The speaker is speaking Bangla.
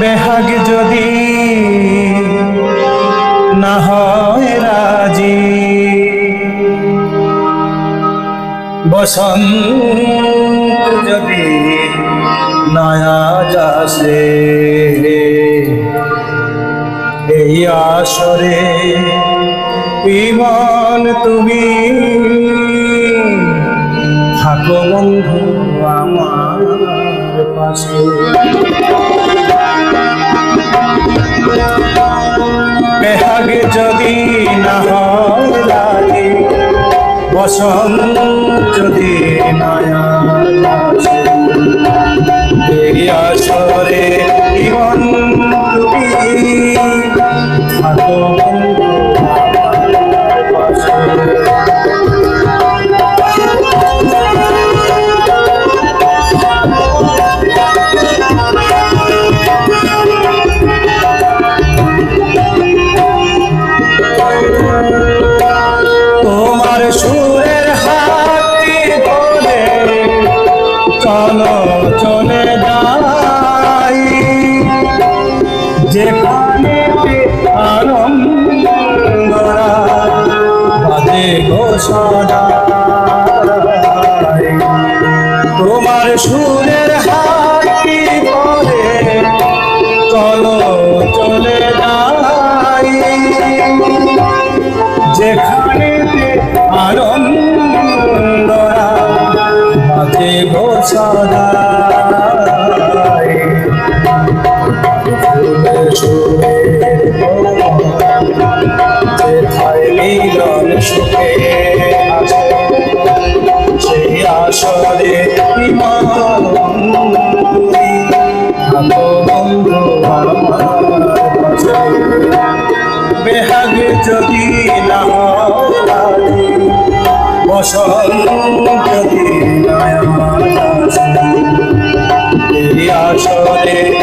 বেহাগ যদি না হয় রাজি। বসন্ত যদি নয়া যাসে এই আসরে ইমান তুমি থাকো বন্ধু আমার পাশে। বেহাগে যদি না লাগে বসন্ত যদি নয়া আসে, আসরে জীবন তুমি থাকো। যেখানে আনন্দরা বাজে সদাই তোমার সুরের হাতি ধরে চলো, চলে যাই। যেখানে আনন্দরা মাঝে গোসাদায় বেহাগ যদি না হয় যদি এই আসরে